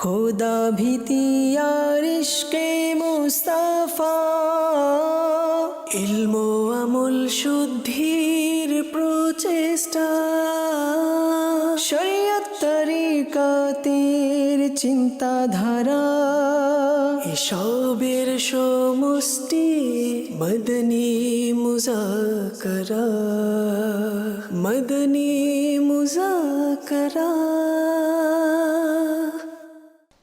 খোদা ভীতি আর মুস্তাফা। ইলমো আমল শুদ্ধির প্রচেষ্টা। শরিয়ত তরিকাতের চিন্তাধারা। এসবের সমষ্টি মদনী মুজাকরা। মদনী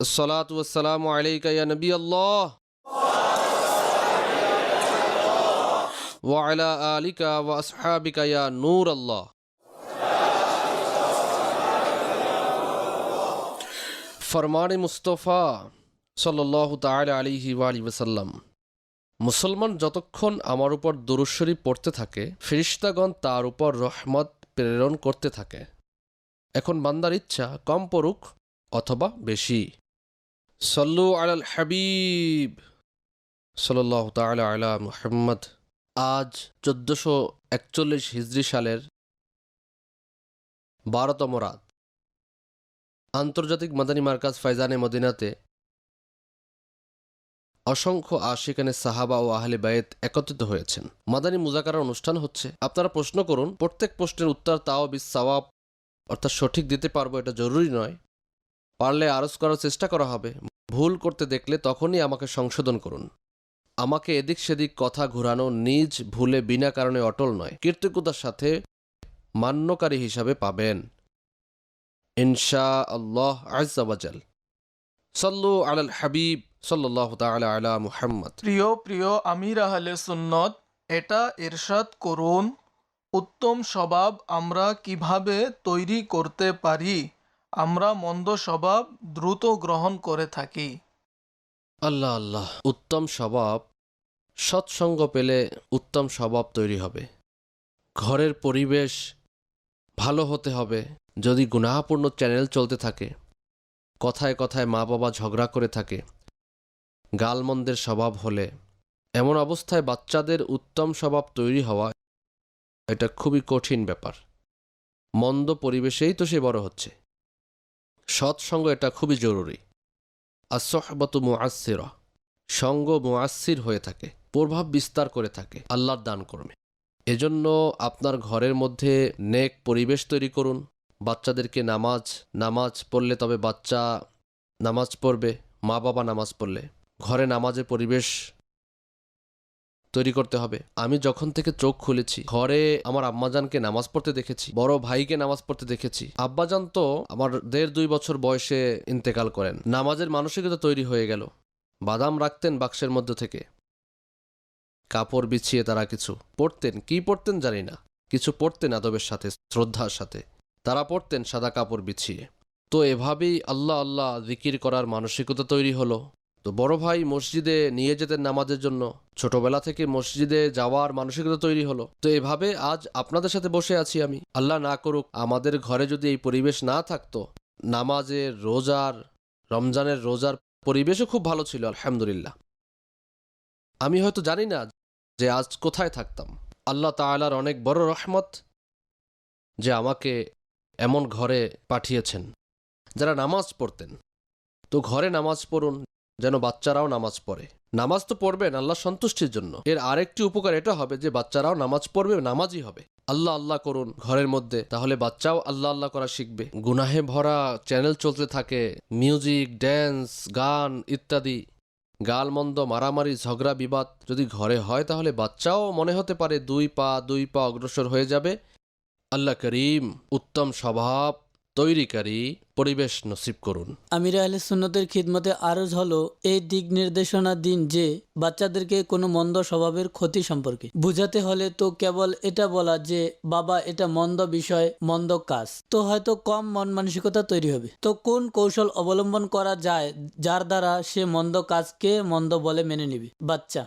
الصلاة والسلام عليك يا نبي الله وعلى آلك وأصحابك يا نور الله ফরমান মুস্তফা সাল্লাহ তাআলা আলিহি ওয়ালি ওসাল্লাম মুসলমান যতক্ষণ আমার উপর দুরুশ্বরী পড়তে থাকে ফিরিস্তাগণ তার উপর রহমত প্রেরণ করতে থাকে এখন বান্দার ইচ্ছা কম পড়ুক অথবা বেশি সল্লু আলাল হাবিব। সাল্লাহ তাআলা আলা মুহাম্মদ। আজ চোদ্দশো একচল্লিশ হিজরি সালের বারোতম রাত। আন্তর্জাতিক মাদানী মার্কাজ ফাইজানে মদিনাতে অসংখ্য আশিকানে সাহাবা ও আহলে বায়েত একত্রিত হয়েছেন। মাদানী মুজাকারার অনুষ্ঠান হচ্ছে, আপনারা প্রশ্ন করুন, প্রত্যেক প্রশ্নের উত্তর তাও বিস সওয়াব অর্থাৎ সঠিক দিতে পারব এটা জরুরি নয়। পারলে আরজ করার চেষ্টা করা হবে। ভুল করতে দেখলে তখনই আমাকে সংশোধন করুন। আমাকে এদিক সেদিক কথা ঘুরানো নিজ ভুলে বিনা কারণে অটল নয়। কৃতজ্ঞতার সাথে মান্যকারী হিসাবে পাবেন। ইনশা আল্লাহ আজাল সল্লু আলাল হাবিব সাল্লাহ আলা মুহাম্মদ। প্রিয় প্রিয় আমির আহলে সুন্নত, এটা ইরশাদ করুন। উত্তম স্বভাব আমরা কীভাবে তৈরি করতে পারি? আমরা মন্দ স্বভাব দ্রুত গ্রহণ করে থাকি। আল্লাহ আল্লাহ, উত্তম স্বভাব, সৎসঙ্গ পেলে উত্তম স্বভাব তৈরি হবে। ঘরের পরিবেশ ভালো হতে হবে, যদি গুনাহপূর্ণ চ্যানেল চলতে থাকে, কথায় কথায় মা বাবা ঝগড়া করে থাকে, গালমন্দের স্বভাব হলে, এমন অবস্থায় বাচ্চাদের উত্তম স্বভাব তৈরি হওয়া, এটা খুবই কঠিন ব্যাপার। মন্দ পরিবেশেই তো সে বড় হচ্ছে। সৎসঙ্গ এটা খুবই জরুরি। আসহবত মুআসিরা সঙ্গ মুআসির হয়ে থাকে, প্রভাব বিস্তার করে থাকে আল্লাহর দান কর্মে। এজন্য আপনার ঘরের মধ্যে নেক পরিবেশ তৈরি করুন, বাচ্চাদেরকে নামাজ নামাজ পড়লে তবে বাচ্চা নামাজ পড়বে মা বাবা নামাজ পড়লে। ঘরে নামাজের পরিবেশ তৈরি করতে হবে। আমি যখন থেকে চোখ খুলেছি, ঘরে আমার আম্মাজানকে নামাজ পড়তে দেখেছি, বড় ভাইকে নামাজ পড়তে দেখেছি, আব্বাজান তো আমার দেড় দুই বছর বয়সে ইন্তেকাল করেন। নামাজের মানসিকতা তৈরি হয়ে গেল। বাদাম রাখতেন বাক্সের মধ্য থেকে। কাপড় বিছিয়ে তারা কিছু পড়তেন, কি পড়তেন জানি না। কিছু পড়তেন আদবের সাথে, শ্রদ্ধার সাথে। তারা পড়তেন সাদা কাপড় বিছিয়ে। তো এভাবেই আল্লাহ আল্লাহ জিকির করার মানসিকতা তৈরি হলো। তো বড় ভাই মসজিদে নিয়ে যেতেন নামাজের জন্য। ছোটবেলা থেকে মসজিদে যাওয়ার মানসিকতা তৈরি হলো। তো এভাবে আজ আপনাদের সাথে বসে আছি আমি। আল্লাহ না করুক আমাদের ঘরে যদি এই পরিবেশ না থাকতো, নামাজের রোজার, রমজানের রোজার পরিবেশও খুব ভালো ছিল, আলহামদুলিল্লাহ। আমি হয়তো জানি না যে আজ কোথায় থাকতাম। আল্লাহ তাআলার অনেক বড় রহমত যে আমাকে এমন ঘরে পাঠিয়েছেন, যারা নামাজ পড়তেন। তো ঘরে নামাজ পড়ুন যেন বাচ্চারাও নামাজ পড়ে। নামাজ তো পড়বেন, আল্লাহ সন্তুষ্টির জন্য। এর আরেকটি উপকার এটা হবে যে, বাচ্চারাও নামাজ পড়বে, নামাজই হবে। আল্লাহ আল্লাহ করুন ঘরের মধ্যে, তাহলে বাচ্চাও আল্লাহ আল্লাহ করা শিখবে। গুনাহে ভরা চ্যানেল চলতে থাকে মিউজিক ড্যান্স গান ইত্যাদি। গালমন্দ, মারামারি, ঝগড়া, বিবাদ যদি ঘরে হয়, তাহলে বাচ্চাও মনে হতে পারে দুই পা দুই পা অগ্রসর হয়ে যাবে। আল্লাহ করিম উত্তম স্বভাব তৈরিকারী পরিবেশ নসিব করুন। আমির আহলে সুন্নতের খিদমতে আরজ হলো এই দিক নির্দেশনা দিন যে বাচ্চাদেরকে কোনো মন্দ স্বভাবের ক্ষতি সম্পর্কে। বুঝাতে হলে তো কেবল এটা বলা যে, বাবা, এটা মন্দ বিষয়, মন্দ কাজ। তো হয়তো কম মন মানসিকতা তৈরি হবে। তো কোন কৌশল অবলম্বন করা যায়, যার দ্বারা সে মন্দ কাজকে মন্দ বলে মেনে নিবে? বাচ্চা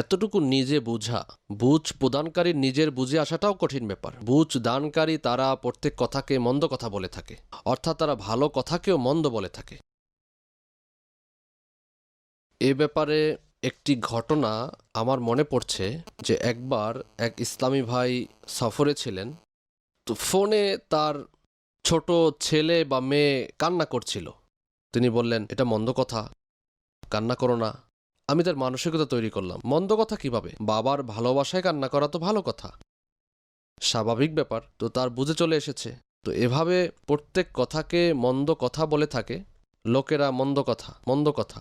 এতটুকু নিজে বুঝা, বুঝ প্রদানকারী নিজের বুঝে আসাটাও কঠিন ব্যাপার। বুঝ দানকারী তারা প্রত্যেক কথাকে মন্দ কথা বলে থাকে, অর্থাৎ তারা ভালো কথাকেও মন্দ বলে থাকে। এ ব্যাপারে একটি ঘটনা আমার মনে পড়ছে যে একবার এক ইসলামী ভাই সফরে ছিলেন, তো ফোনে তার ছোট ছেলে বা মেয়ে কান্না করছিল। তিনি বললেন, এটা মন্দ কথা, কান্না করো না। আমি তার মানসিকতা তৈরি করলাম। মন্দ কথা কীভাবে? বাবার ভালোবাসায় কান্না করা তো ভালো কথা। স্বাভাবিক ব্যাপার, তো তার বুঝে চলে এসেছে। তো এভাবে প্রত্যেক কথাকে মন্দ কথা বলে থাকে। লোকেরা মন্দ কথা মন্দ কথা।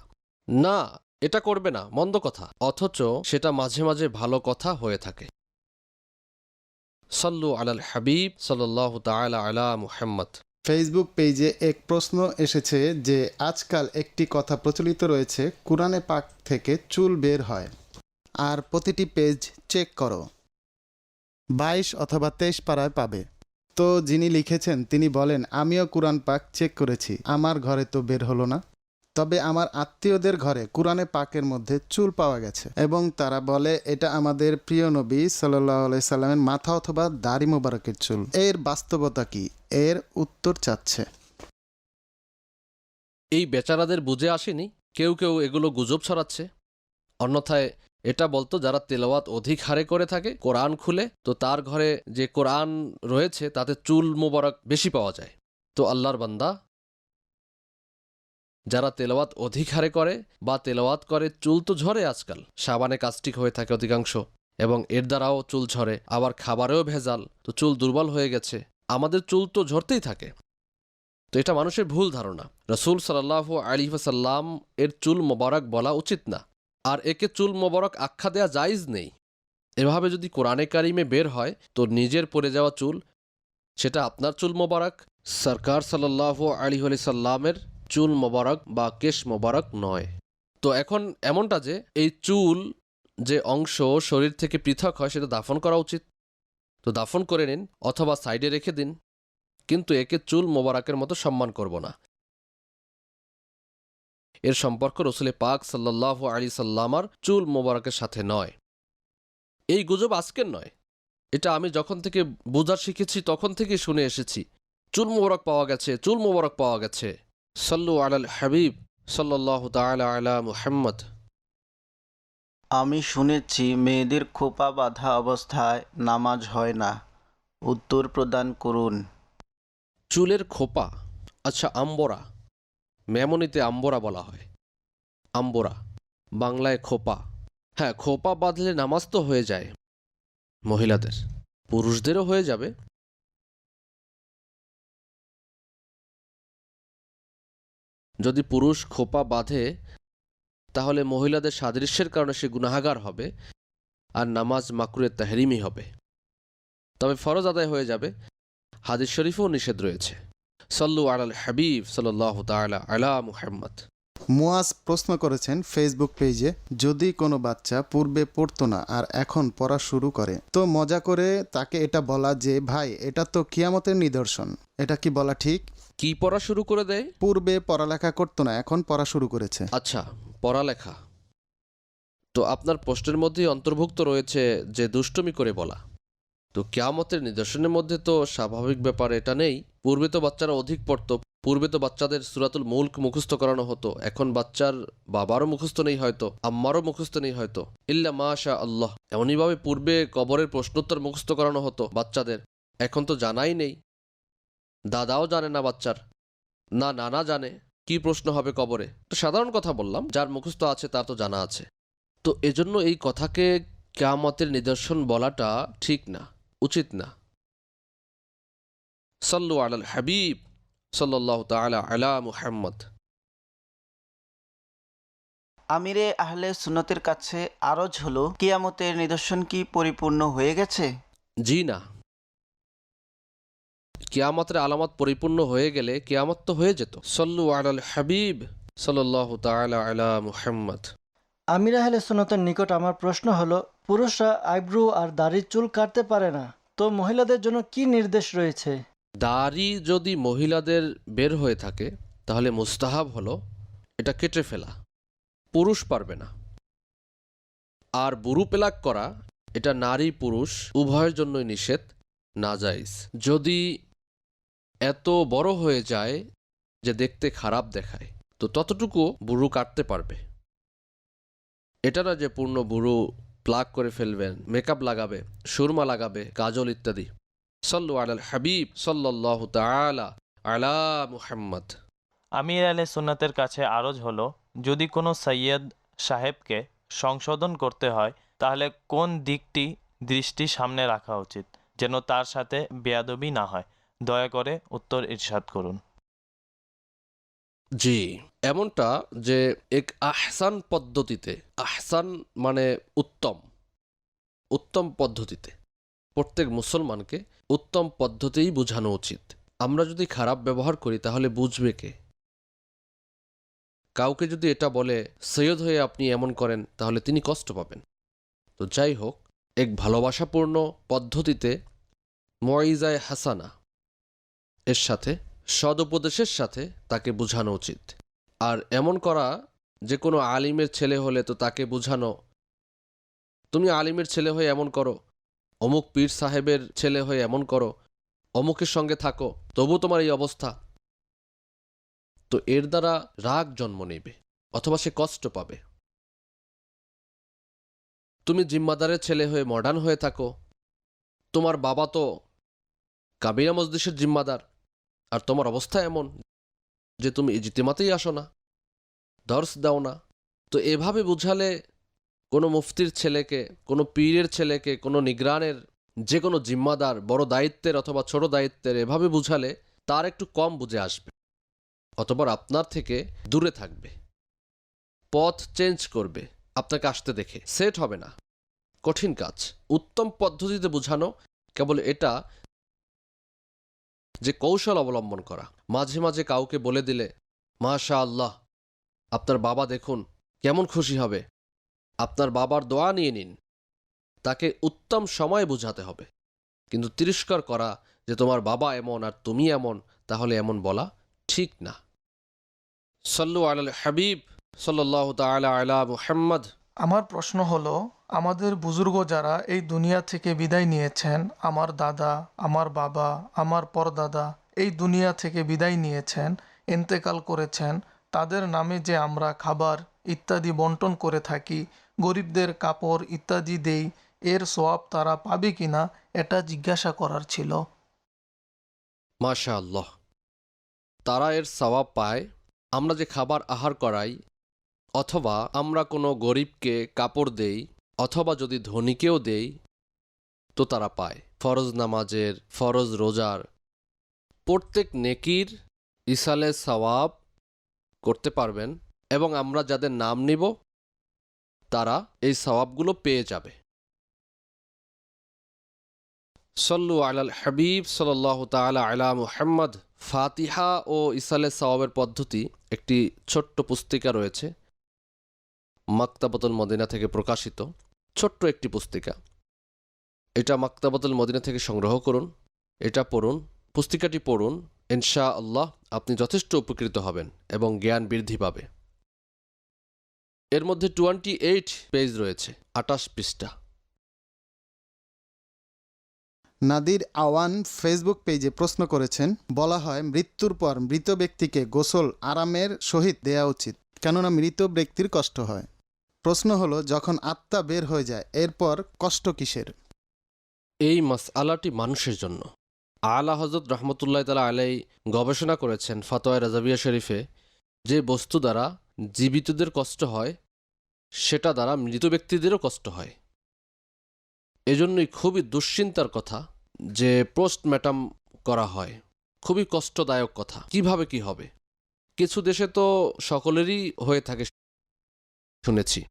না, এটা করবে না, মন্দ কথা। অথচ সেটা মাঝে মাঝে ভালো কথা হয়ে থাকে। সল্লু আলাল হাবিব সাল্লাহ তাআলা আলা মুহাম্মদ। ফেসবুক পেজে এক প্রশ্ন এসেছে যে, আজকাল একটি কথা প্রচলিত রয়েছে, কোরআনে পাক থেকে চুল বের হয়। আর প্রতিটি পেজ চেক করো। বাইশ অথবা তেইশ পাড়ায় পাবে। তো যিনি লিখেছেন, তিনি বলেন, আমিও কোরআন পাক চেক করেছি। আমার ঘরে তো বের হলো না। তবে আমার আত্মীয়দের ঘরে কোরআনে পাকের মধ্যে চুল পাওয়া গেছে এবং তারা বলে, এটা আমাদের প্রিয় নবী সাল্লাহ সাল্লামের মাথা অথবা দাড়ি মোবারকের চুল। এর বাস্তবতা কি? এর উত্তর চাচ্ছে। এই বেচারাদের বুঝে আসেনি? কেউ কেউ এগুলো গুজব ছড়াচ্ছে। অন্যথায় এটা বলতো, যারা তেলাওয়াত অধিক হারে করে থাকে, কোরআন খুলে, তো তার ঘরে যে কোরআন রয়েছে, তাতে চুল মোবারক বেশি পাওয়া যায়। তো আল্লাহর বান্দা যারা তেলাওয়াত অধিক হারে করে বা তেলাওয়াত করে চুল তো ঝরে আজকাল। সাবানে কাস্টিক হয়ে থাকে অধিকাংশ। এবং এর দ্বারাও চুল ঝরে, আবার খাবারেও ভেজাল। তো চুল দুর্বল হয়ে গেছে। আমাদের চুল তো ঝরতেই থাকে। তো এটা মানুষের ভুল ধারণা। রসুল সাল্লাহ আলী সাল্লাম এর চুল মোবারক বলা উচিত না। আর একে চুল মোবারক আখ্যা দেয়া জায়জ নেই। এভাবে যদি কোরআনে কারিমে বের হয়, তো নিজের পড়ে যাওয়া চুল, সেটা আপনার চুল মোবারক। সরকার সাল্লাহ আলী সাল্লামের চুল মোবারক বা কেশ মোবারক নয়। তো এখন এমনটা যে, এই চুল যে অংশ শরীর থেকে পৃথক হয় সেটা দাফন করা উচিত। তো দাফন করে নিন অথবা সাইডে রেখে দিন, কিন্তু একে চুল মোবারকের মতো সম্মান করব না। এর সম্পর্ক রসুলে পাক সাল্লাহ আলী সাল্লামার চুল মোবারকের সাথে নয়। এই গুজব আজকের নয়। এটা আমি যখন থেকে বোঝা শিখেছি, তখন থেকে শুনে এসেছি। চুল মোবারক পাওয়া গেছে, চুল মোবারক পাওয়া গেছে। সল্লু আলাল হাবিব সাল্লাহ তাআলা আলা মুহাম্মদ। আমি শুনেছি মেয়েদের খোপা বাঁধা অবস্থায় নামাজ হয় না। উত্তর প্রদান করুন। চুলের খোপা আচ্ছা আম্বরা মেমনিতে আম্বরা বলা হয়। আম্বরা বাংলায় খোপা। হ্যাঁ খোপা বাঁধলে নামাজ তো হয়ে যায়। মহিলাদের পুরুষদেরও হয়ে যাবে। যদি পুরুষ খোপা বাঁধে, তাহলে মহিলাদের সাদৃশ্যের কারণে সে গুনাহাগার হবে আর নামাজ মাকরুয়ে তাহরিমই হবে। তবে ফরজ আদায় হয়ে যাবে। হাদিস শরীফও নিষেধ রয়েছে। সল্লু আলাল হাবিব সাল্লাহ তালা আলা মুহাম্মদ। মুয়াজ প্রশ্ন করেছেন ফেসবুক পেজে যদি কোনো বাচ্চা পূর্বে পড়তো না আর এখন পড়া শুরু করে তো মজা করে তাকে এটা বলা যে ভাই এটা তো কিয়ামতের নিদর্শন। এটা কি বলা ঠিক? কি পড়া শুরু করে দেয়? পূর্বে পড়ালেখা করতো না এখন পড়া শুরু করেছে। আচ্ছা পড়ালেখা। তো আপনার পোস্টের মধ্যেই অন্তর্ভুক্ত রয়েছে যে দুষ্টমি করে বলা। তো কেয়ামতের নিদর্শনের মধ্যে তো স্বাভাবিক ব্যাপার এটা নেই। পূর্বে তো বাচ্চারা অধিক পড়তো। পূর্বে তো বাচ্চাদের সুরাতুল মুল্ক মুখস্থ করানো হতো, এখন বাচ্চার বাবারও মুখস্থ নেই হয়তো, আম্মারও মুখস্থ নেই হয়তো। ইল্লা মাশা আল্লাহ এমনইভাবে পূর্বে কবরের প্রশ্নোত্তর মুখস্থ করানো হতো বাচ্চাদের, এখন তো জানাই নেই। দাদাও জানে না বাচ্চার, না নানা জানে কি প্রশ্ন হবে কবরে। তো সাধারণ কথা বললাম, যার মুখস্থ আছে তার তো জানা আছে। তো এজন্য এই কথাকে কেয়ামতের নিদর্শন বলাটা ঠিক না, উচিত না। সল্লু আলাল হাবিব। সাল্লাহ তাআলা আলা মুহাম্মদ। আমিরে আহলে সুন্নতের কাছে আরজ হলো কিয়ামতের নিদর্শন কি পরিপূর্ণ হয়ে গেছে? জি না। কিয়ামতের আলামত পরিপূর্ণ হয়ে গেলে কিয়ামত তো হয়ে যেত। সল্লু আলাল হাবিব সাল্লাহ তাআলা আলা মুহাম্মদ। আমির আহলে সুন্নতের নিকট আমার প্রশ্ন হলো পুরুষরা আইব্রু আর দাড়ির চুল কাটতে পারে না তো মহিলাদের জন্য কি নির্দেশ রয়েছে? দাড়ি যদি মহিলাদের বের হয়ে থাকে, তাহলে মুস্তাহাব হলো এটা কেটে ফেলা। পুরুষ পারবে না। আর বুরু পেলাক করা, এটা নারী পুরুষ উভয়ের জন্যই নিষেধ না নাজাইজ। যদি এত বড় হয়ে যায় যে দেখতে খারাপ দেখায়, তো ততটুকু বুড়ু কাটতে পারবে। এটা না যে পূর্ণ বুড়ু প্লাগ করে ফেলবেন মেকআপ লাগাবে, সুরমা লাগাবে, কাজল ইত্যাদি। সল্লু আলাল হাবিব সাল্লাহ তাআলা আলা মুহাম্মদ। আমির আলে সুন্নাতের কাছে আরজ হলো যদি কোনো সৈয়দ সাহেবকে সংশোধন করতে হয় তাহলে কোন দিকটি দৃষ্টি সামনে রাখা উচিত? যেন তার সাথে বেয়াদবি না হয়। দয়া করে উত্তর ইরশাদ করুন। জি এমনটা যে এক আহসান পদ্ধতিতে আহসান মানে উত্তম উত্তম পদ্ধতিতে প্রত্যেক মুসলমানকে উত্তম পদ্ধতিই বোঝানো উচিত। আমরা যদি খারাপ ব্যবহার করি, তাহলে বুঝবে কে? কাউকে যদি এটা বলে, সৈয়দ হয়ে আপনি এমন করেন, তাহলে তিনি কষ্ট পাবেন। তো যাই হোক, এক ভালোবাসাপূর্ণ পদ্ধতিতে ময়িজায় হাসানা এর সাথে, সদুপদেশের সাথে তাকে বোঝানো উচিত। আর এমন করা, যে কোনো আলিমের ছেলে হলে তো তাকে বোঝানো। তুমি আলিমের ছেলে হয়ে এমন করো অমুক পীর সাহেবের ছেলে হয়ে এমন করো, অমুকের সঙ্গে থাকো, তবু তোমার এই অবস্থা। তো এর দ্বারা রাগ জন্ম নেবে, অথবা সে কষ্ট পাবে। তুমি জিম্মাদারের ছেলে হয়ে মডার্ন হয়ে থাকো। তোমার বাবা তো কাবিরা মসজিদের জিম্মাদার, আর তোমার অবস্থা এমন যে তুমি ইজতিমাতেই আসো না, দর্শ দাও না। তো এভাবে বুঝালে কোনো মুফতির ছেলেকে, কোনো পীরের ছেলেকে, কোনো নিগ্রানের যে কোনো জিম্মাদার, বড় দায়িত্বের অথবা ছোট দায়িত্বের এভাবে বুঝালে তার একটু কম বুঝে আসবে, অতপর আপনার থেকে দূরে থাকবে। পথ চেঞ্জ করবে, আপনাকে আসতে দেখে। সেট হবে না। কঠিন কাজ। উত্তম পদ্ধতিতে বোঝানো কেবল এটা যে কৌশল অবলম্বন করা। মাঝে মাঝে কাউকে বলে দিলে মাশা আল্লাহ আপনার বাবা দেখুন, কেমন খুশি হবে। আপনার বাবার দোয়া নিয়ে নিন। তাকে উত্তম সময় বোঝাতে হবে। কিন্তু তিরস্কার করা যে তোমার বাবা এমন আর তুমি এমন, তাহলে এমন বলা ঠিক না। সল্লু আল হাবিব সাল্লাহ তালা আলা মুহাম্মদ। আমার প্রশ্ন হলো, আমাদের বুজুর্গ যারা এই দুনিয়া থেকে বিদায় নিয়েছেন, আমার দাদা, আমার বাবা, আমার পরদাদা, এই দুনিয়া থেকে বিদায় নিয়েছেন, ইন্তেকাল করেছেন, তাদের নামে যে আমরা খাবার ইত্যাদি বন্টন করে থাকি গরিবদের কাপড় ইত্যাদি দেই, এর সোয়াব তারা পাবে কিনা এটা জিজ্ঞাসা করার ছিল। মাশা আল্লাহ তারা এর সওয়াব পায়, আমরা যে খাবার আহার করাই, অথবা আমরা কোনো গরিবকে কাপড় দেই, অথবা যদি ধনীকেও দেই, তো তারা পায়। ফরজ নামাজের, ফরজ রোজার, প্রত্যেক নেকির ইসালে সওয়াব করতে পারবেন, এবং আমরা যাদের নাম নিব তারা এই সওয়াবগুলো পেয়ে যাবে। সল্লু আলাল হাবিব সাল্লাহ তালা আলা মুহাম্মদ। ফাতিহা ও ইসালে সওয়াবের পদ্ধতি একটি ছোট্ট পুস্তিকা রয়েছে। মাক্তাবতুল মদিনা থেকে প্রকাশিত। ছোট্ট একটি পুস্তিকা। এটা মাক্তাবতুল মদিনা থেকে সংগ্রহ করুন। এটা পড়ুন। পুস্তিকাটি পড়ুন। ইনশা আল্লাহ আপনি যথেষ্ট উপকৃত হবেন এবং জ্ঞান বৃদ্ধি পাবে। এর মধ্যে টোয়েন্টি এইট পেজ রয়েছে আটাশ পৃষ্ঠা। নাদির আওয়ান ফেসবুক পেজে প্রশ্ন করেছেন বলা হয় মৃত্যুর পর মৃত ব্যক্তিকে গোসল আরামের সহিত দেয়া উচিত কেননা মৃত ব্যক্তির কষ্ট হয়। প্রশ্ন হলো যখন আত্মা বের হয়ে যায় এরপর কষ্ট কিসের? এই মাসআলাটি মানুষের জন্য। আলা হজরত রহমতুল্লাহ তালা আলাই গবেষণা করেছেন ফতোয়া রাজাবিয়া শরীফে যে বস্তু দ্বারা জীবিতদের কষ্ট হয়, সেটা দ্বারা মৃত ব্যক্তিদেরও কষ্ট হয়। এজন্যই খুবই দুশ্চিন্তার কথা যে পোস্টম্যাটাম করা হয়। খুবই কষ্টদায়ক কথা। কীভাবে কি হবে? কিছু দেশে তো সকলেরই হয়ে থাকে শুনেছি।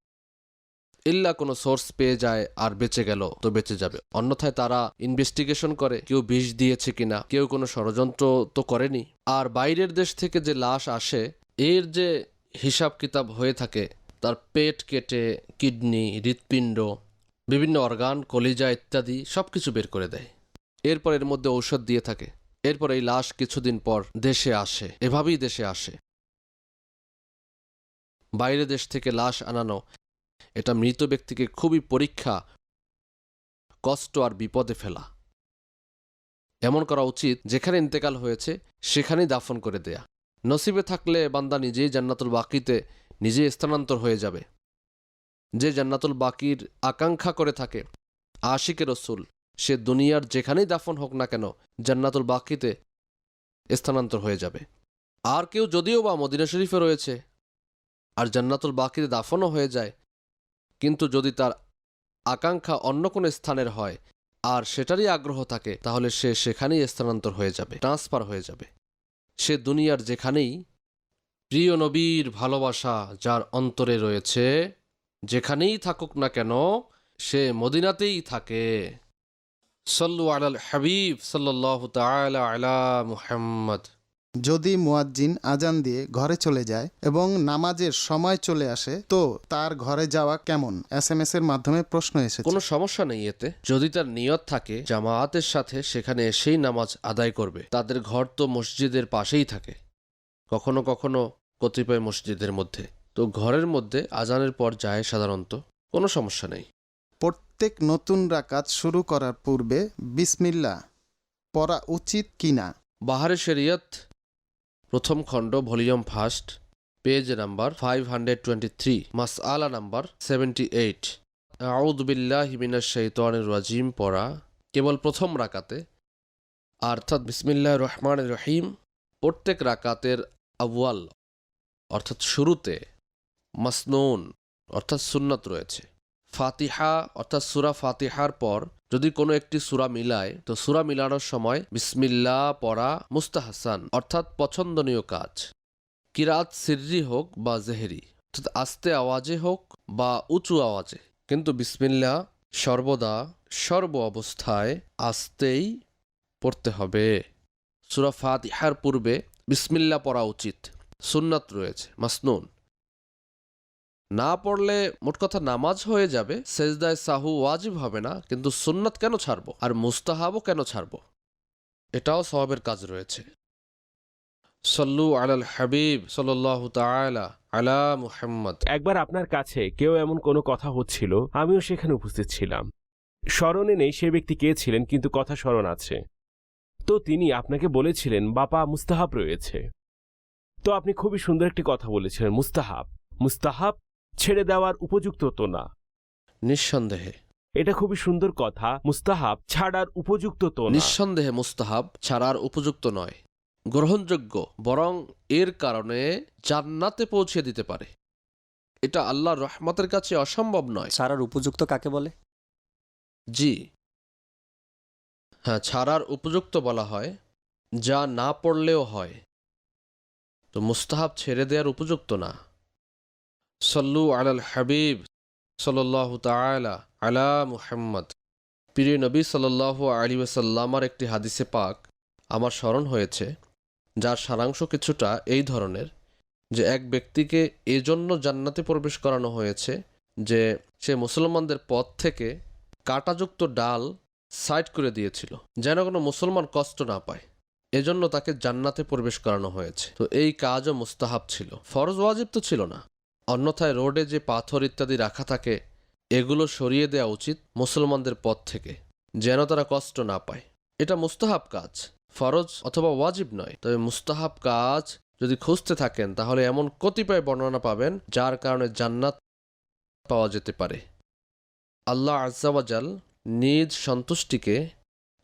ইল্লা কোনো সোর্স পেয়ে যায় আর বেঁচে গেল তো বেঁচে যাবে। অন্যথায় তারা ইনভেস্টিগেশন করে, কেউ বিষ দিয়েছে কিনা, কেউ কোনো ষড়যন্ত্র তো করেনি। আর বাইরের দেশ থেকে যে লাশ আসে, এর যে হিসাব কিতাব হয়ে থাকে, তার পেট কেটে, কিডনি, হৃৎপিণ্ড, বিভিন্ন অর্গান, কলিজা ইত্যাদি সব কিছু বের করে দেয়। এরপর এর মধ্যে ঔষধ দিয়ে থাকে। এরপর এই লাশ কিছুদিন পর দেশে আসে, এভাবেই দেশে আসে। বাইরে দেশ থেকে লাশ আনানো, এটা মৃত ব্যক্তিকে খুবই পরীক্ষা, কষ্ট আর বিপদে ফেলা। এমন করা উচিত যেখানে ইন্তেকাল হয়েছে, সেখানেই দাফন করে দেয়া। নসিবে থাকলে বান্দা নিজেই জান্নাতুল বাকিতে নিজেই স্থানান্তর হয়ে যাবে। যে জান্নাতুল বাকির আকাঙ্ক্ষা করে থাকে আশিকে রসুল, সে দুনিয়ার যেখানেই দাফন হোক না কেন জান্নাতুল বাকিতে স্থানান্তর হয়ে যাবে। আর কেউ যদিও বা মদিনা শরীফে রয়েছে আর জান্নাতুল বাকিতে দাফনও হয়ে যায়, কিন্তু যদি তার আকাঙ্ক্ষা অন্য কোনো স্থানের হয় আর সেটারই আগ্রহ থাকে, তাহলে সে সেখানেই স্থানান্তর হয়ে যাবে, ট্রান্সফার হয়ে যাবে। সে দুনিয়ার যেখানেই প্রিয় নবীর ভালোবাসা যার অন্তরে রয়েছে, যেখানেই থাকুক না কেন, সে মদিনাতেই থাকে। সল্লু আলাল হাবিব সাল্লাহ তালা আলা মুহাম্মদ। যদি মুয়াজ্জিন আজান দিয়ে ঘরে চলে যায় এবং নামাজের সময় চলে আসে তো তার ঘরে যাওয়া কেমন? এস এম এস এর মাধ্যমে প্রশ্ন এসেছে। কোনো সমস্যা নেই এতে। যদি তার নিয়ত থাকে জামায়াতের সাথে সেখানে এসেই নামাজ আদায় করবে। তাদের ঘর তো মসজিদের পাশেই থাকে। কখনো কখনো কতিপয় মসজিদের মধ্যে। তো ঘরের মধ্যে আজানের পর যায় সাধারণত। কোনো সমস্যা নেই। প্রত্যেক নতুন রাকাত শুরু করার পূর্বে বিসমিল্লা পড়া উচিত কিনা? বাহারে শরিয়ত প্রথম খণ্ড, volume first, page number five hundred twenty three মাস আলা নাম্বার সেভেন্টি এইট আউদবিল্লাহ হিমিনা শৈতানের রাজিম, পড়া কেবল প্রথম রাকাতে, অর্থাৎ বিসমিল্লাহ রহমান রহিম, প্রত্যেক রাকাতের আউয়াল, অর্থাৎ শুরুতে, মাসনুন, অর্থাৎ সুন্নত রয়েছে। ফাতিহা, অর্থাৎ সুরা ফাতিহার পর যদি কোনো একটি সুরা মিলায়, তো সুরা মিলানোর সময় বিসমিল্লা পড়া মুস্তাহাসান, অর্থাৎ পছন্দনীয় কাজ। কিরাত সিররি হোক বা জেহেরি, অর্থাৎ আস্তে আওয়াজে হোক বা উঁচু আওয়াজে। কিন্তু বিসমিল্লা সর্বদা সর্ব অবস্থায় আস্তেই পড়তে হবে। সুরা ফাতিহার পূর্বে বিসমিল্লা পড়া উচিত। সুন্নাত রয়েছে, মাসনুন। না পড়লে মোট কথা নামাজ হয়ে যাবে, সেজদায় সাহু ওয়াজিব হবে না, কিন্তু সুন্নাত কেন ছাড়বো? আর মুস্তাহাবও কেন ছাড়বো? এটাও সওয়াবের কাজ রয়েছে। সল্লু আলাল হাবিব সাল্লাহ তাআলা আলা মুহাম্মদ। একবার আপনার কাছে কেউ এমন কোনো কথা হচ্ছিল, আমিও সেখানে উপস্থিত ছিলাম। স্মরণে নেই সে ব্যক্তি কে ছিলেন, কিন্তু কথা স্মরণ আছে। তো তিনি আপনাকে বলেছিলেন, বাপা, মুস্তাহাব রয়েছে। তো আপনি খুবই সুন্দর একটি কথা বলেছিলেন, মুস্তাহাব। মুস্তাহাব ছেড়ে দেওয়ার উপযুক্ত তো না। নিঃসন্দেহে। এটা খুবই সুন্দর কথা মুস্তাহাব ছাড়ার উপযুক্ত তো না। নিঃসন্দেহে মুস্তাহাব ছাড়ার উপযুক্ত নয়। গ্রহণযোগ্য বরং এর কারণে জান্নাতে পৌঁছে দিতে পারে। এটা আল্লাহর রহমতের কাছে অসম্ভব নয়। ছাড়ার উপযুক্ত কাকে বলে? জি। হ্যাঁ ছাড়ার উপযুক্ত বলা হয় যা না পড়লেও হয়। তো মুস্তাহাব ছেড়ে দেওয়ার উপযুক্ত না। সল্লু আলাল হাবিব সাল্লাহ তাআলা আলা মুহাম্মদ। প্রিয় নবী সাল্লাহ আলী ওসাল্লামার একটি হাদিসে পাক আমার স্মরণ হয়েছে, যার সারাংশ কিছুটা এই ধরনের, যে এক ব্যক্তিকে এজন্য জান্নাতে প্রবেশ করানো হয়েছে যে সে মুসলমানদের পথ থেকে কাটাযুক্ত ডাল সাইড করে দিয়েছিল, যেন কোনো মুসলমান কষ্ট না পায়। এজন্য তাকে জান্নাতে প্রবেশ করানো হয়েছে। তো এই কাজও মুস্তাহাব ছিল। ফরজ ওয়াজিব তো ছিল না। অন্যথায় রোডে যে পাথর ইত্যাদি রাখা থাকে, এগুলো সরিয়ে দেওয়া উচিত মুসলমানদের পথ থেকে, যেন তারা কষ্ট না পায়। এটা মুস্তাহাব কাজ, ফরজ অথবা ওয়াজিব নয়। তবে মুস্তাহাব কাজ যদি খুঁজতে থাকেন, তাহলে এমন কতিপয় বর্ণনা পাবেন যার কারণে জান্নাত পাওয়া যেতে পারে। আল্লাহ আজাল নিজ সন্তুষ্টিকে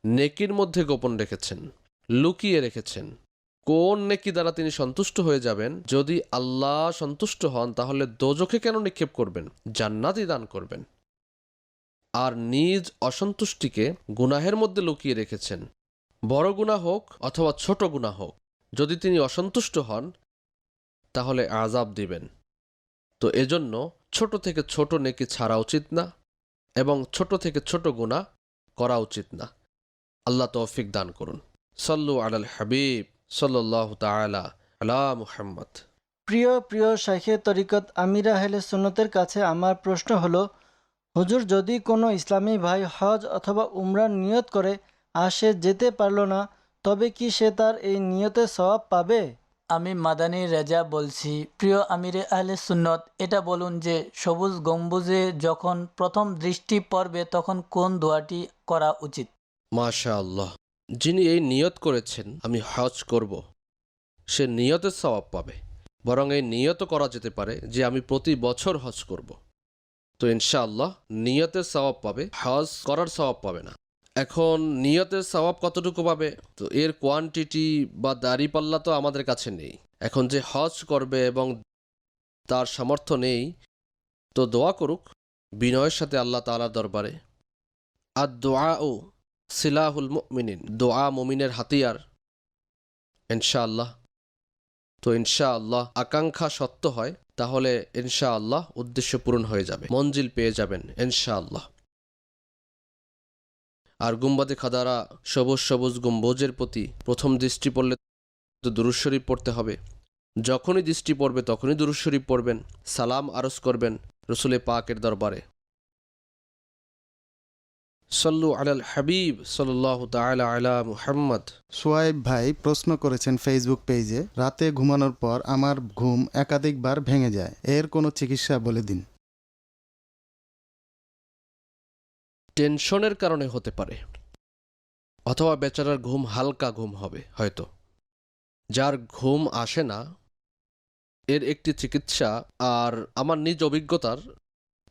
নেকির মধ্যে গোপন রেখেছেন, লুকিয়ে রেখেছেন। কোন নেকি দ্বারা তিনি সন্তুষ্ট হয়ে যাবেন? যদি আল্লাহ সন্তুষ্ট হন, তাহলে দোজখে কেন নিক্ষেপ করবেন? জান্নাতই দান করবেন। আর নিজ অসন্তুষ্টিকে গুনাহের মধ্যে লুকিয়ে রেখেছেন। বড় গুণা হোক অথবা ছোট গুণা হোক, যদি তিনি অসন্তুষ্ট হন, তাহলে আজাব দিবেন। তো এজন্য ছোট থেকে ছোট নেকি ছাড়া উচিত না এবং ছোট থেকে ছোট গুণা করা উচিত না। আল্লাহ তৌফিক দান করুন। সল্লু আলাল হাবিব। সাল্লাহ তালা আলা মুহাম্মদ। প্রিয় প্রিয় শাইখে তরিকত আমিরা হেলে সুন্নতের কাছে আমার প্রশ্ন হলো হুজুর যদি কোনো ইসলামী ভাই হজ অথবা উমরার নিয়ত করে আর সে যেতে পারল না তবে কি সে তার এই নিয়তে সওয়াব পাবে? আমি মাদানী রেজা বলছি। প্রিয় আমিরে আহলে সুন্নত এটা বলুন যে সবুজ গম্বুজে যখন প্রথম দৃষ্টি পড়বে তখন কোন দোয়াটি করা উচিত? মাশা আল্লাহ যিনি এই নিয়ত করেছেন, আমি হজ করব। সে নিয়তের সওয়াব পাবে। বরং এই নিয়তও করা যেতে পারে যে আমি প্রতি বছর হজ করব। তো ইনশাআল্লাহ, নিয়তের সওয়াব পাবে, হজ করার স্বভাব পাবে না। এখন নিয়তের সওয়াব কতটুকু পাবে? তো এর কোয়ান্টিটি বা দাড়িপাল্লা তো আমাদের কাছে নেই। এখন যে হজ করবে এবং তার সামর্থ্য নেই, তো দোয়া করুক। বিনয়ের সাথে আল্লাহ তাআলার দরবারে। আর দোয়া ও সিলাহুল মুমিনিন, দোয়া মুমিনের হাতিয়ার। ইনশাআল্লাহ। তো ইনশাআল্লাহ আকাঙ্ক্ষা সত্য হয়, তাহলে ইনশাআল্লাহ উদ্দেশ্য পূরণ হয়ে যাবে, মঞ্জিল পেয়ে যাবেন, ইনশাআল্লাহ। আর গুম্বাদে খাদারা সবুজ সবুজ গম্বুজের প্রতি প্রথম দৃষ্টি পড়লে তো দুরুশরীফ পড়তে হবে। যখনই দৃষ্টি পড়বে, তখনই দুরুশরীফ পড়বেন, সালাম আরজ করবেন রসুলে পাকের দরবারে। সল্লু আলাল হাবিব সাল্লাহ তাআলা আলা মুহাম্মদ। সোয়াইব ভাই প্রশ্ন করেছেন ফেসবুক পেজে রাতে ঘুমানোর পর আমার ঘুম একাধিকবার ভেঙে যায় এর কোনো চিকিৎসা বলে দিন। টেনশনের কারণে হতে পারে অথবা বেচারার ঘুম হালকা ঘুম হবে হয়তো। যার ঘুম আসে না এর একটি চিকিৎসা আর আমার নিজ অভিজ্ঞতার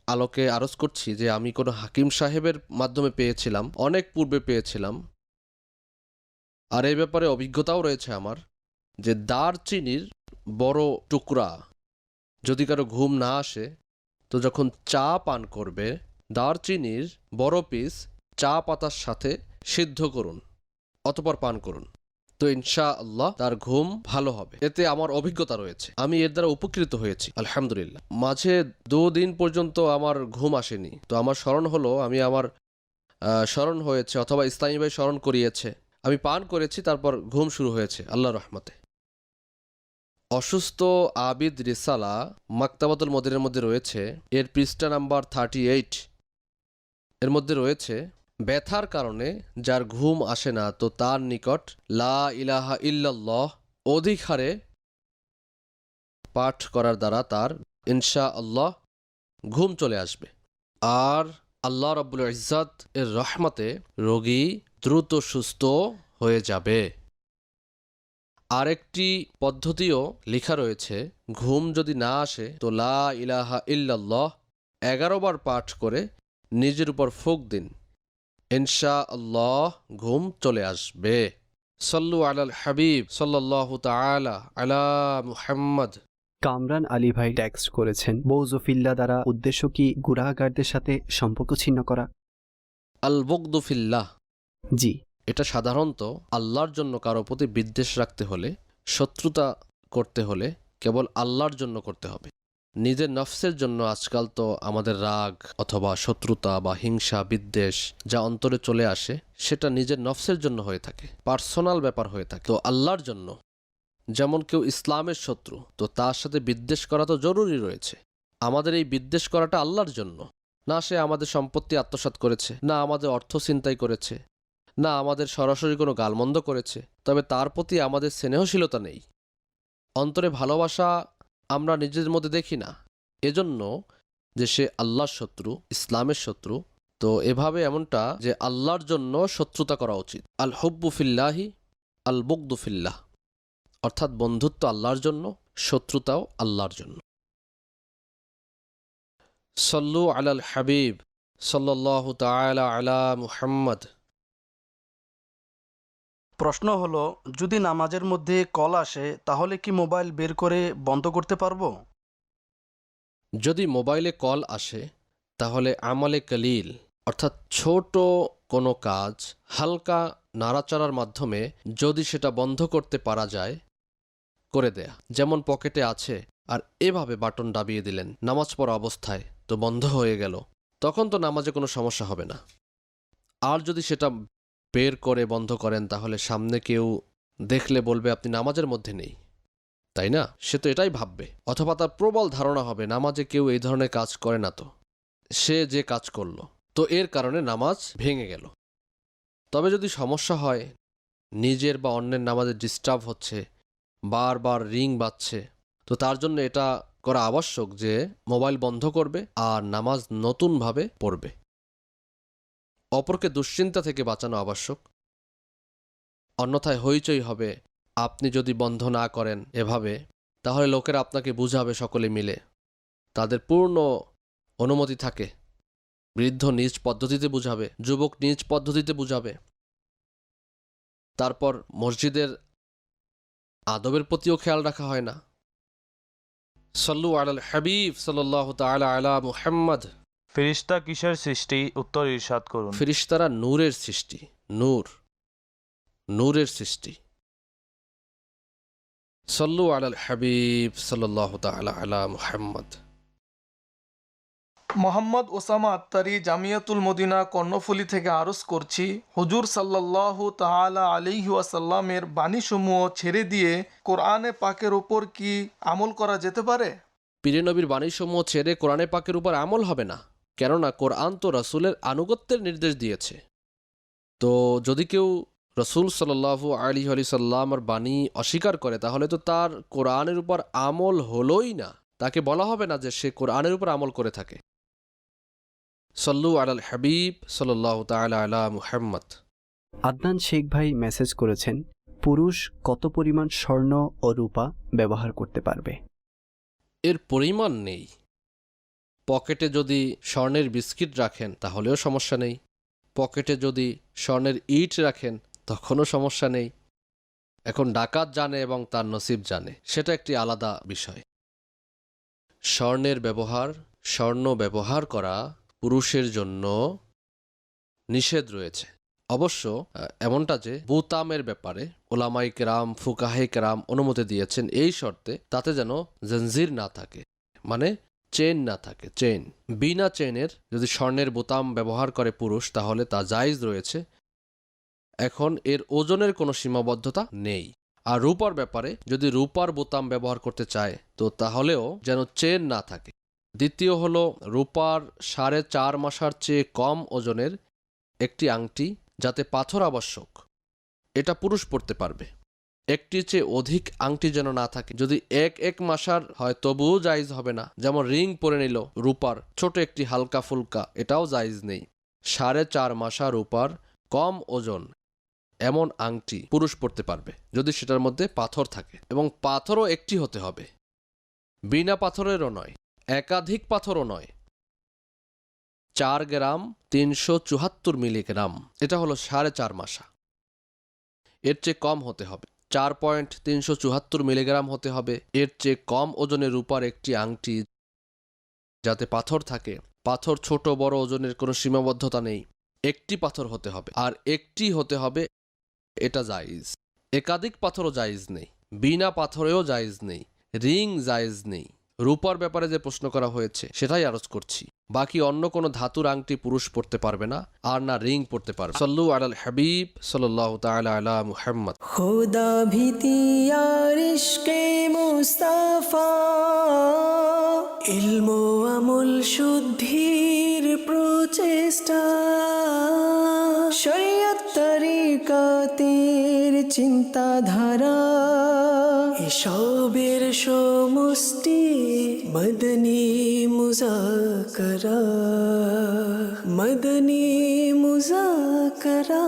আলোকে আরজ করছি যে আমি কোনো হাকিম সাহেবের মাধ্যমে পেয়েছিলাম, অনেক পূর্বে পেয়েছিলাম। আর এই ব্যাপারে অভিজ্ঞতাও রয়েছে আমার যে দারচিনির বড় টুকরা যদি কারও ঘুম না আসে, তো যখন চা পান করবে, দারচিনির বড় পিস চা পাতার সাথে সিদ্ধ করুন, অতপর পান করুন। তো ইনশা আল্লাহ তার ঘুম ভালো হবে। এতে আমার অভিজ্ঞতা রয়েছে। আমি এর দ্বারা উপকৃত হয়েছি। আলহামদুলিল্লাহ। মাঝে দুদিন পর্যন্ত আমার ঘুম আসেনি। তো আমার স্মরণ হলো, আমি আমার স্মরণ হয়েছে অথবা ইসলামী ভাই স্মরণ করিয়েছে। আমি পান করেছি, তারপর ঘুম শুরু হয়েছে। আল্লাহ রহমতে। অসুস্থ আবিদ রিসালা মাক্তাবাতুল মদিনের মধ্যে রয়েছে। এর পৃষ্ঠা নাম্বার থার্টি এইট এর মধ্যে রয়েছে ব্যথার কারণে যার ঘুম আসে না, তো তার নিকট লা ইলাহা ইল্লাল্লাহ অধিক হারে পাঠ করার দ্বারা তার ইনশা আল্লাহ ঘুম চলে আসবে। আর আল্লাহ রব্বুল ইজ্জাত এর রহমতে রোগী দ্রুত সুস্থ হয়ে যাবে। আরেকটি পদ্ধতিও লেখা রয়েছে, ঘুম যদি না আসে, তো লা ইলাহা ইল্লাল্লাহ এগারো বার পাঠ করে নিজের উপর ফুক দিন। ইনশা আল্লাহ ঘুম চলে আসবে। সল্লু আলাল হাবিব সাল্লাল্লাহু তাআলা আলা মুহাম্মদ। কামরান আলী ভাই টেক্সট করেছেন বৌজফিল্লা দ্বারা উদ্দেশ্য কি গুড়াগারদের সাথে সম্পর্ক ছিন্ন করা? আল বকদুফিল্লাহ জি। এটা সাধারণত আল্লাহর জন্য কারও প্রতি বিদ্বেষ রাখতে হলে শত্রুতা করতে হলে কেবল আল্লাহর জন্য করতে হবে। নিজের নফসের জন্য আজকাল তো আমাদের রাগ অথবা শত্রুতা বা হিংসা, বিদ্বেষ যা অন্তরে চলে আসে, সেটা নিজের নফসের জন্য হয়ে থাকে, পার্সোনাল ব্যাপার হয়ে থাকে। তো আল্লাহর জন্য, যেমন কেউ ইসলামের শত্রু, তো তার সাথে বিদ্বেষ করা তো জরুরি রয়েছে। আমাদের এই বিদ্বেষ করাটা আল্লাহর জন্য। না সে আমাদের সম্পত্তি আত্মসাৎ করেছে, না আমাদের অর্থ ছিনতাই করেছে, না আমাদের সরাসরি কোনো গালমন্দ করেছে, তবে তার প্রতি আমাদের স্নেহশীলতা নেই। অন্তরে ভালোবাসা আমরা নিজেদের মধ্যে দেখি না। এজন্য যে সে আল্লাহর শত্রু, ইসলামের শত্রু, তো এভাবে এমনটা যে আল্লাহর জন্য শত্রুতা করা উচিত। আল হব্বু ফিল্লাহি, আল বুকদু ফিল্লাহ। অর্থাৎ বন্ধুত্ব আল্লাহর জন্য, শত্রুতাও আল্লাহর জন্য। সল্লু আলাল হাবিব, সাল্লাল্লাহু তাআলা আলা মুহাম্মদ। প্রশ্ন হলো, যদি নামাজের মধ্যে কল আসে, তাহলে কি মোবাইল বের করে বন্ধ করতে পারব? যদি মোবাইলে কল আসে, তাহলে আমলে কলিল, অর্থাৎ ছোট কোনো কাজ হালকা নাড়াচাড়ার মাধ্যমে যদি সেটা বন্ধ করতে পারা যায়, করে দেয়া। যেমন পকেটে আছে, আর এভাবে বাটন দাবিয়ে দিলেন, নামাজ পড়া অবস্থায় তো বন্ধ হয়ে গেল, তখন তো নামাজে কোনো সমস্যা হবে না। আর যদি সেটা বের করে বন্ধ করেন, তাহলে সামনে কেউ দেখলে বলবে আপনি নামাজের মধ্যে নেই। তাই না? সে তো এটাই ভাববে। অথবা তার প্রবল ধারণা হবে, নামাজে কেউ এই ধরনের কাজ করে না তো। সে যে কাজ করল, তো এর কারণে নামাজ ভেঙে গেল। তবে যদি সমস্যা হয়, নিজের বা অন্যের নামাজে ডিস্টার্ব হচ্ছে, বারবার রিং বাজছে, তো তার জন্য এটা করা আবশ্যক যে, মোবাইল বন্ধ করবে আর নামাজ নতুনভাবে পড়বে। অপরকে দুশ্চিন্তা থেকে বাঁচানো আবশ্যক। অন্যথায় হইচই হবে, আপনি যদি বন্ধ না করেন এভাবে, তাহলে লোকেরা আপনাকে বুঝাবে সকলে মিলে। তাদের পূর্ণ অনুমতি থাকে। বৃদ্ধ নিজ পদ্ধতিতে বুঝাবে, যুবক নিজ পদ্ধতিতে বুঝাবে। তারপর মসজিদের আদবের প্রতিও খেয়াল রাখা হয় না। সল্লু আলাল হাবিব সাল্লাহ তালা আলা মুহাম্মদ। ফিরিস্তা কিসের সৃষ্টি? উত্তর ইরশাদ করুন। ফিরিস্তারা নূরের সৃষ্টি নূর নূরের সৃষ্টি। সল্লু আলাল হাবিব সাল্লাহ তালা আলা মুহাম্মদ। মোহাম্মদ ওসামা আত্তারি জামিয়াতুল মদিনা কর্ণফুলি থেকে আরজ করছি হুজুর সাল্লাল্লাহু তাআলা আলাইহি ওয়াসাল্লামের বাণীসমূহ ছেড়ে দিয়ে কোরআনে পাকের ওপর কি আমল করা যেতে পারে? পীরে নবীর বাণীসমূহ ছেড়ে কোরআনে পাকের উপর আমল হবে না? কেননা কোরআন তো রসুলের আনুগত্যের নির্দেশ দিয়েছে। তো যদি কেউ রসুল সাল্লাহু আলী আলি সাল্লামর বাণী অস্বীকার করে তাহলে তো তার কোরআনের উপর আমল হলোই না। তাকে বলা হবে না যে সে কোরআনের উপর আমল করে থাকে। সল্লু আলাল হাবিব সাল্লাহ তালা আলা মুহাম্মদ। আদনান শেখ ভাই মেসেজ করেছেন পুরুষ কত পরিমাণ স্বর্ণ ও রূপা ব্যবহার করতে পারবে? এর পরিমাণ নেই। পকেটে যদি স্বর্ণের বিস্কিট রাখেন, তাহলেও সমস্যা নেই। পকেটে যদি স্বর্ণের ইট রাখেন, তখনও সমস্যা নেই। এখন ডাকাত জানে এবং তার নসিব জানে, সেটা একটি আলাদা বিষয়। স্বর্ণের ব্যবহার, স্বর্ণ ব্যবহার করা পুরুষের জন্য নিষেধ রয়েছে। অবশ্য এমনটা যে বুতামের ব্যাপারে ওলামাই কেরাম, ফুকাহে কেরাম অনুমতি দিয়েছেন এই শর্তে, তাতে যেন জঞ্জির না থাকে। মানে চেন না থাকে, চেন। বিনা চেনের যদি স্বর্ণের বোতাম ব্যবহার করে পুরুষ, তাহলে তা জায়েজ রয়েছে। এখন এর ওজনের কোনো সীমাবদ্ধতা নেই। আর রূপার ব্যাপারে যদি রূপার বোতাম ব্যবহার করতে চায়, তো তাহলেও যেন চেন না থাকে। দ্বিতীয় হলো, রূপার সাড়ে চার মাসার চেয়ে কম ওজনের একটি আংটি যাতে পাথর আবশ্যক। এটা পুরুষ পড়তে পারবে। একটির চেয়ে অধিক আংটি যেন না থাকে। যদি এক এক মাসার হয়, তবুও জায়জ হবে না। যেমন রিং পরে নিল রূপার ছোট একটি হালকা ফুলকা, এটাও জায়জ নেই। সাড়ে চার মাসা রূপার কম ওজন এমন আংটি পুরুষ পড়তে পারবে, যদি সেটার মধ্যে পাথর থাকে। এবং পাথরও একটি হতে হবে। বিনা পাথরেরও নয়, একাধিক পাথরও নয়। চার গ্রাম তিনশো চুহাত্তর মিলিগ্রাম, এটা হলো সাড়ে চার মাসা। এর চেয়ে কম হতে হবে। চার পয়েন্ট তিনশো চুহাত্তর মিলিগ্রাম হতে হবে। এর চেয়ে কম ওজনের রূপার একটি আংটি যাতে পাথর থাকে। পাথর ছোট, বড় ওজনের কোনো সীমাবদ্ধতা নেই। একটি পাথর হতে হবে। আর একটি হতে হবে, এটা জায়জ। একাধিক পাথরও জায়জ নেই। বিনা পাথরেও জায়জ নেই। রিং জায়জ নেই। রূপার ব্যাপারে যে প্রশ্ন করা হয়েছে, সেটাই আরজ করছি। বাকি অন্য কোনো ধাতুর আংটি পুরুষ পড়তে পারবে না, আর না রিং পড়তে পারবে। সল্লু আলাল হাবিব সাল্লাহ তাআলা আলা মুহাম্মদ। খোদা ভীতি আর ইশকে মুস্তাফা, ইলম আমল শুদ্ধির প্রচেষ্টা। শরীয়ত তরিকাতের চিন্তাধারা এসবের সমষ্টি মদনী মুজাকরা মদনী মুজাকরা।